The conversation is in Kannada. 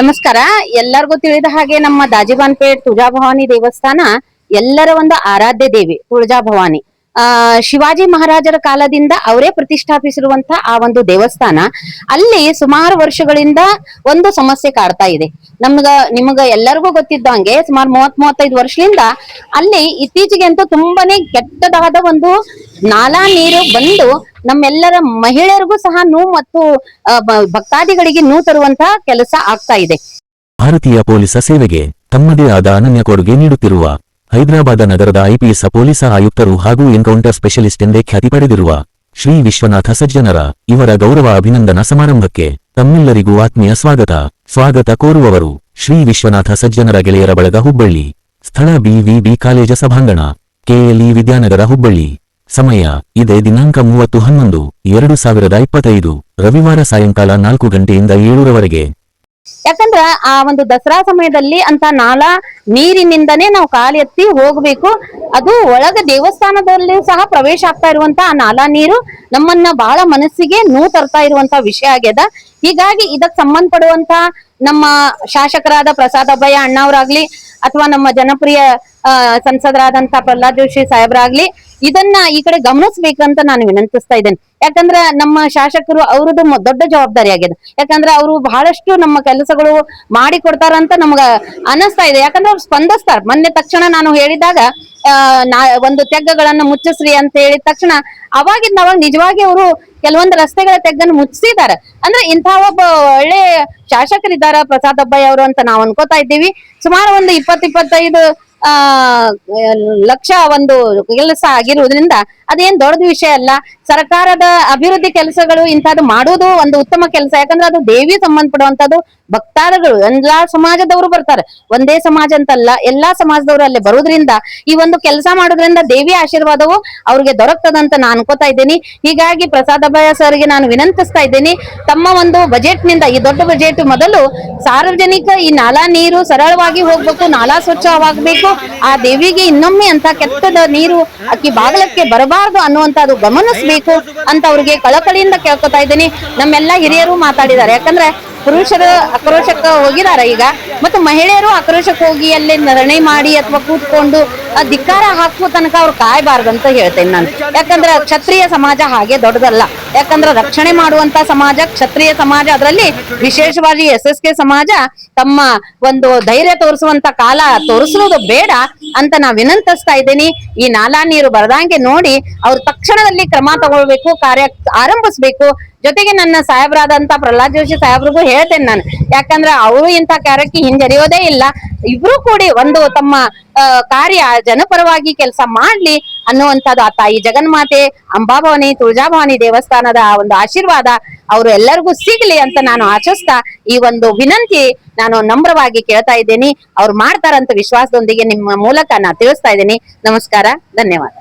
ನಮಸ್ಕಾರ. ಎಲ್ಲರಿಗೂ ತಿಳಿದ ಹಾಗೆ ನಮ್ಮ ದಾಜಿಬಾನ್ಪೇಟ್ ತುಳಜಾಭವಾನಿ ದೇವಸ್ಥಾನ ಎಲ್ಲರ ಒಂದು ಆರಾಧ್ಯ ದೇವಿ ತುಳಜಾ ಭವಾನಿ ಆ, ಶಿವಾಜಿ ಮಹಾರಾಜರ ಕಾಲದಿಂದ ಅವರೇ ಪ್ರತಿಷ್ಠಾಪಿಸಿರುವಂತ ಆ ಒಂದು ದೇವಸ್ಥಾನ, ಅಲ್ಲಿ ಸುಮಾರು ವರ್ಷಗಳಿಂದ ಒಂದು ಸಮಸ್ಯೆ ಕಾಡ್ತಾ ಇದೆ. ನಮ್ಗ, ನಿಮಗ ಎಲ್ಲರಿಗೂ ಗೊತ್ತಿದ್ದಂಗೆ ಸುಮಾರು ಮೂವತ್ ಮೂವತ್ತೈದು ವರ್ಷದಿಂದ ಅಲ್ಲಿ ಇತ್ತೀಚೆಗೆ ಅಂತೂ ತುಂಬಾನೇ ಕೆಟ್ಟದಾದ ಒಂದು ನಾಲಾ ನೀರು ಬಂದು ನಮ್ಮೆಲ್ಲರ ಮಹಿಳೆಯರಿಗೂ ಸಹ ನೋವು ಮತ್ತು ಭಕ್ತಾದಿಗಳಿಗೆ ನೋವು ತರುವಂತ ಕೆಲಸ ಆಗ್ತಾ ಇದೆ. ಭಾರತೀಯ ಪೊಲೀಸ ಸೇವೆಗೆ ತಮ್ಮದೇ ಆದ ಅನನ್ಯ ಕೊಡುಗೆ ನೀಡುತ್ತಿರುವ ಹೈದರಾಬಾದ ನಗರದ ಐಪಿಎಸ್ ಪೊಲೀಸ ಆಯುಕ್ತರು ಹಾಗೂ ಎನ್ಕೌಂಟರ್ ಸ್ಪೆಷಲಿಸ್ಟ್ ಎಂದೇ ಖ್ಯಾತಿ ಪಡೆದಿರುವ ಶ್ರೀ ವಿಶ್ವನಾಥ ಸಜ್ಜನರ ಇವರ ಗೌರವ ಅಭಿನಂದನ ಸಮಾರಂಭಕ್ಕೆ ತಮ್ಮೆಲ್ಲರಿಗೂ ಆತ್ಮೀಯ ಸ್ವಾಗತ. ಸ್ವಾಗತ ಕೋರುವವರು ಶ್ರೀ ವಿಶ್ವನಾಥ ಸಜ್ಜನರ ಗೆಳೆಯರ ಬಳಗ ಹುಬ್ಬಳ್ಳಿ. ಸ್ಥಳ ಬಿವಿಬಿ ಕಾಲೇಜ ಸಭಾಂಗಣ, ಕೆಎಲ್ಇ ವಿದ್ಯಾನಗರ ಹುಬ್ಬಳ್ಳಿ. ಸಮಯ ಇದೇ ದಿನಾಂಕ ಮೂವತ್ತು ಹನ್ನೊಂದು, ಎರಡು ಸಾವಿರದ ಇಪ್ಪತ್ತೈದು, ರವಿವಾರ ಸಾಯಂಕಾಲ ನಾಲ್ಕು ಗಂಟೆಯಿಂದ ಏಳರವರೆಗೆ. ಯಾಕಂದ್ರ ಆ ಒಂದು ದಸರಾ ಸಮಯದಲ್ಲಿ ಅಂತ ನಾಲಾ ನೀರಿನಿಂದನೇ ನಾವು ಕಾಲು ಎತ್ತಿ ಹೋಗ್ಬೇಕು. ಅದು ಒಳಗ ದೇವಸ್ಥಾನದಲ್ಲಿ ಸಹ ಪ್ರವೇಶ ಆಗ್ತಾ ಇರುವಂತ ಆ ನಾಲಾ ನೀರು ನಮ್ಮನ್ನ ಬಹಳ ಮನಸ್ಸಿಗೆ ನೋವು ತರ್ತಾ ಇರುವಂತ ವಿಷಯ ಆಗ್ಯದ. ಹೀಗಾಗಿ ಇದಕ್ ಸಂಬಂಧಪಡುವಂತ ನಮ್ಮ ಶಾಸಕರಾದ ಪ್ರಸಾದ ಅಬ್ಬಯ್ಯ ಅಣ್ಣವ್ರಾಗ್ಲಿ ಅಥವಾ ನಮ್ಮ ಜನಪ್ರಿಯ ಸಂಸದರಾದಂತ ಪ್ರಹ್ಲಾದ್ ಜೋಶಿ ಸಾಹೇಬ್ರಾಗ್ಲಿ ಇದನ್ನ ಈ ಕಡೆ ಗಮನಿಸ್ಬೇಕಂತ ನಾನು ವಿನಂತಿಸ್ತಾ ಇದ್ದೇನೆ. ಯಾಕಂದ್ರ ನಮ್ಮ ಶಾಸಕರು ಅವ್ರದ್ದು ದೊಡ್ಡ ಜವಾಬ್ದಾರಿ ಆಗಿದೆ. ಯಾಕಂದ್ರ ಅವರು ಬಹಳಷ್ಟು ನಮ್ಮ ಕೆಲಸಗಳು ಮಾಡಿ ಕೊಡ್ತಾರಂತ ನಮ್ಗ ಅನಿಸ್ತಾ ಇದೆ. ಯಾಕಂದ್ರೆ ಅವ್ರು ಸ್ಪಂದಿಸ್ತಾರ. ಮೊನ್ನೆ ತಕ್ಷಣ ನಾನು ಹೇಳಿದಾಗ ನಾ, ಒಂದು ತೆಗ್ಗಗಳನ್ನ ಮುಚ್ಚಿಸ್ರಿ ಅಂತ ಹೇಳಿದ ತಕ್ಷಣ ಅವಾಗಿದ್ ಅವಾಗ ನಿಜವಾಗಿ ಅವರು ಕೆಲವೊಂದು ರಸ್ತೆಗಳ ತೆಗ್ಗನ್ನು ಮುಚ್ಚಿಸಿದ್ದಾರೆ. ಅಂದ್ರೆ ಇಂತಹ ಒಬ್ಬ ಒಳ್ಳೆ ಶಾಸಕರಿದ್ದಾರ ಪ್ರಸಾದ್ ಅಬ್ಬಾಯಿ ಅವರು ಅಂತ ನಾವು ಅನ್ಕೋತಾ ಇದ್ದೀವಿ. ಸುಮಾರು ಒಂದು ಇಪ್ಪತ್ ಇಪ್ಪತ್ತೈದು ಆ, ಲಕ್ಷ ಒಂದು ಕೆಲಸ ಆಗಿರುವುದರಿಂದ ಅದೇನ್ ದೊಡ್ಡ ವಿಷಯ ಅಲ್ಲ. ಸರ್ಕಾರದ ಅಭಿವೃದ್ಧಿ ಕೆಲಸಗಳು ಇಂಥದ್ದು ಮಾಡೋದು ಒಂದು ಉತ್ತಮ ಕೆಲಸ. ಯಾಕಂದ್ರೆ ಅದು ದೇವಿ ಸಂಬಂಧಪಡುವಂತದ್ದು ಭಕ್ತಾದಿಗಳು. ಎಲ್ಲಾ ಸಮಾಜದವರು ಬರ್ತಾರೆ. ಒಂದೇ ಸಮಾಜ ಅಂತಲ್ಲ, ಎಲ್ಲಾ ಸಮಾಜದವರು ಅಲ್ಲಿ ಬರೋದ್ರಿಂದ ಈ ಒಂದು ಕೆಲಸ ಮಾಡೋದ್ರಿಂದ ದೇವಿ ಆಶೀರ್ವಾದವು ಅವ್ರಿಗೆ ದೊರಕ್ತದಂತ ನಾನು ಅನ್ಕೋತಾ ಇದ್ದೀನಿ. ಹೀಗಾಗಿ ಪ್ರಸಾದ ಸರ್ಗೆ ನಾನು ವಿನಂತಿಸ್ತಾ ಇದ್ದೀನಿ. ತಮ್ಮ ಒಂದು ಬಜೆಟ್ನಿಂದ ಈ ದೊಡ್ಡ ಬಜೆಟ್ ಮೊದಲು ಸಾರ್ವಜನಿಕ ಈ ನಾಲಾ ನೀರು ಸರಳವಾಗಿ ಹೋಗ್ಬೇಕು, ನಾಲಾ ಸ್ವಚ್ಛವಾಗಬೇಕು ಆ ದೇವಿಗೆ ಇನ್ನೊಮ್ಮೆ ಅಂತ ಕೆಟ್ಟದ ನೀರು ಅಕ್ಕಿ ಬಾಗಲಕ್ಕೆ ಬರಬಾರದು ಅನ್ನುವಂತದ್ದು ಗಮನಿಸಬೇಕು ಅಂತ ಅವ್ರಿಗೆ ಕಳಕಳಿಯಿಂದ ಕೇಳ್ಕೊತಾ ಇದ್ದೀನಿ. ನಮ್ಮೆಲ್ಲ ಹಿರಿಯರು ಮಾತಾಡಿದ್ದಾರೆ. ಯಾಕಂದ್ರೆ ಪುರುಷರು ಆಕ್ರೋಶಕ್ಕೆ ಹೋಗಿದ್ದಾರೆ ಈಗ. ಮತ್ತು ಮಹಿಳೆಯರು ಆಕ್ರೋಶಕ್ಕೆ ಹೋಗಿ ಅಲ್ಲಿ ನಿರ್ಣಯ ಮಾಡಿ ಅಥವಾ ಕೂತ್ಕೊಂಡು ಆ ಧಿಕ್ಕಾರ ಹಾಕುವ ತನಕ ಅವ್ರು ಕಾಯಬಾರ್ದಂತ ಹೇಳ್ತೇನೆ ನಾನು. ಯಾಕಂದ್ರೆ ಕ್ಷತ್ರಿಯ ಸಮಾಜ ಹಾಗೆ ದೊಡ್ಡದಲ್ಲ. ಯಾಕಂದ್ರೆ ರಕ್ಷಣೆ ಮಾಡುವಂತ ಸಮಾಜ, ಕ್ಷತ್ರಿಯ ಸಮಾಜ, ಅದರಲ್ಲಿ ವಿಶೇಷವಾಗಿ ಎಸ್ ಎಸ್ ಕೆ ಸಮಾಜ ತಮ್ಮ ಒಂದು ಧೈರ್ಯ ತೋರಿಸುವಂತ ಕಾಲ ತೋರಿಸುವುದು ಬೇಡ ಅಂತ ನಾ ವಿನಂತಿಸ್ತಾ ಇದ್ದೀನಿ. ಈ ನಾಲಾ ನೀರು ಬರದಂಗೆ ನೋಡಿ ಅವ್ರು ತಕ್ಷಣದಲ್ಲಿ ಕ್ರಮ ತಗೊಳ್ಬೇಕು, ಕಾರ್ಯ ಆರಂಭಿಸ್ಬೇಕು. ಜೊತೆಗೆ ನನ್ನ ಸಾಹೇಬರಾದಂತ ಪ್ರಹ್ಲಾದ್ ಜೋಶಿ ಸಾಹೇಬ್ರಿಗೂ ಹೇಳ್ತೇನೆ ನಾನು. ಯಾಕಂದ್ರೆ ಅವರು ಇಂಥ ಕಾರ್ಯಕ್ಕೆ ಹಿಂಜರಿಯೋದೇ ಇಲ್ಲ. ಇಬ್ರು ಕೂಡಿ ಒಂದು ತಮ್ಮ ಕಾರ್ಯ ಜನಪರವಾಗಿ ಕೆಲಸ ಮಾಡ್ಲಿ ಅನ್ನುವಂಥದ್ದು ಆ ತಾಯಿ ಜಗನ್ಮಾತೆ, ಅಂಬಾಭವಾನಿ, ತುಳಜಾಭವಾನಿ ದೇವಸ್ಥಾನದ ಆ ಒಂದು ಆಶೀರ್ವಾದ ಅವರು ಎಲ್ಲರಿಗೂ ಸಿಗ್ಲಿ ಅಂತ ನಾನು ಆಶಿಸ್ತಾ ಈ ಒಂದು ವಿನಂತಿ ನಾನು ನಮ್ರವಾಗಿ ಕೇಳ್ತಾ ಇದ್ದೀನಿ. ಅವ್ರು ಮಾಡ್ತಾರಂತ ವಿಶ್ವಾಸದೊಂದಿಗೆ ನಿಮ್ಮ ಮೂಲಕ ನಾ ತಿಳಿಸ್ತಾ ಇದ್ದೀನಿ. ನಮಸ್ಕಾರ, ಧನ್ಯವಾದ.